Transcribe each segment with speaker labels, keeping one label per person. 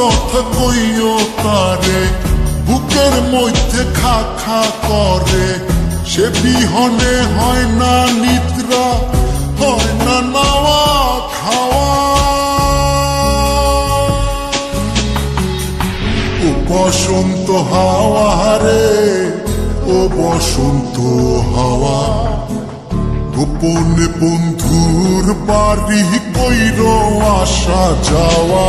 Speaker 1: কথা কইও তারে, বুকের মধ্যে খা খা করে। সে বিহনে হয় না নিদ্রা, হয় না নাওয়া খাওয়া। ও বসন্ত হাওয়া রে, ও বসন্ত হাওয়া। গোপনে বন্ধুর বাড়ি কইর আসা যাওয়া।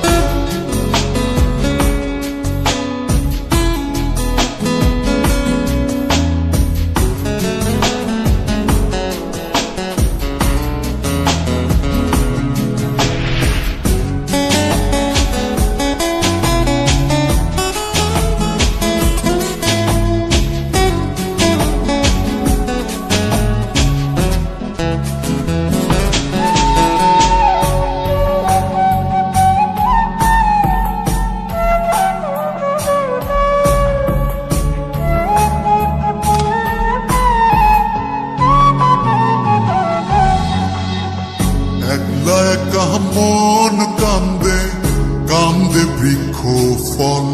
Speaker 1: ফল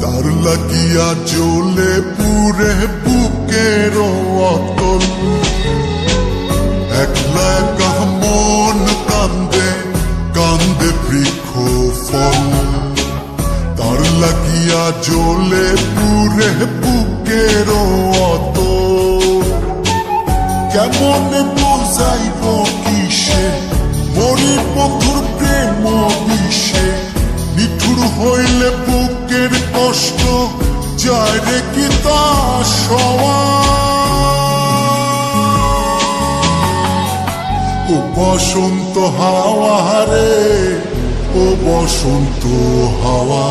Speaker 1: তার লাগিয়া জ্বলে পুরে বুকের অতল। একলা একা মন কান্দে কান্দে বৃক্ষ ফল তার লাগিয়া জ্বলে পুরে বুকের অতল। কেমন বোঝাইব কিসে? মরি বন্ধুর প্রেম বিষে। হইলে বুকের কষ্ট যায় রে কি সওয়া ও বসন্ত হাওয়া রে ও বসন্ত হাওয়া।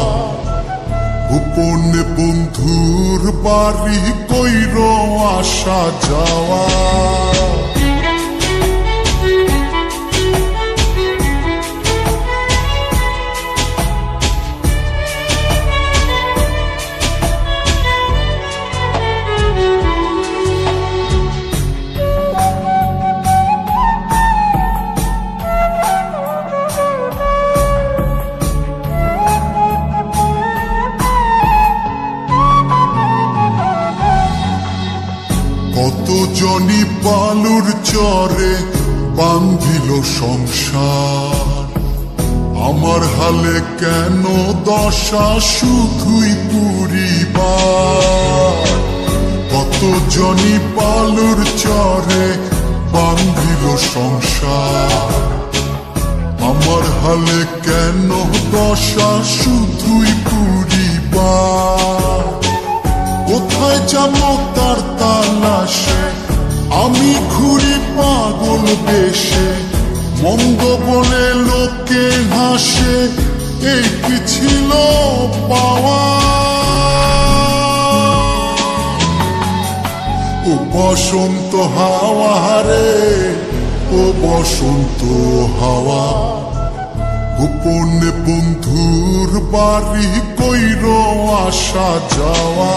Speaker 1: গোপনে বন্ধুর বাড়ি কইর আসা যাওয়া। জনি বালুর চরে বান্ধিল সংসার। আমার হালে কেন দশা শুধুই পুরিবার? কত জনি বালুর চরে বান্ধিল সংসার। আমার হালে কেন দশা শুধুই পুরিবার? কোথায় যাব তার তালাশে আমি ঘুরি পাগল বেশে, মন্দ বলে লোকে হাসে, এই কি ছিল পাওয়া? ও বসন্ত হাওয়া রে ও বসন্ত হাওয়া। গোপনে বন্ধুর বাড়ি কইর আসা যাওয়া।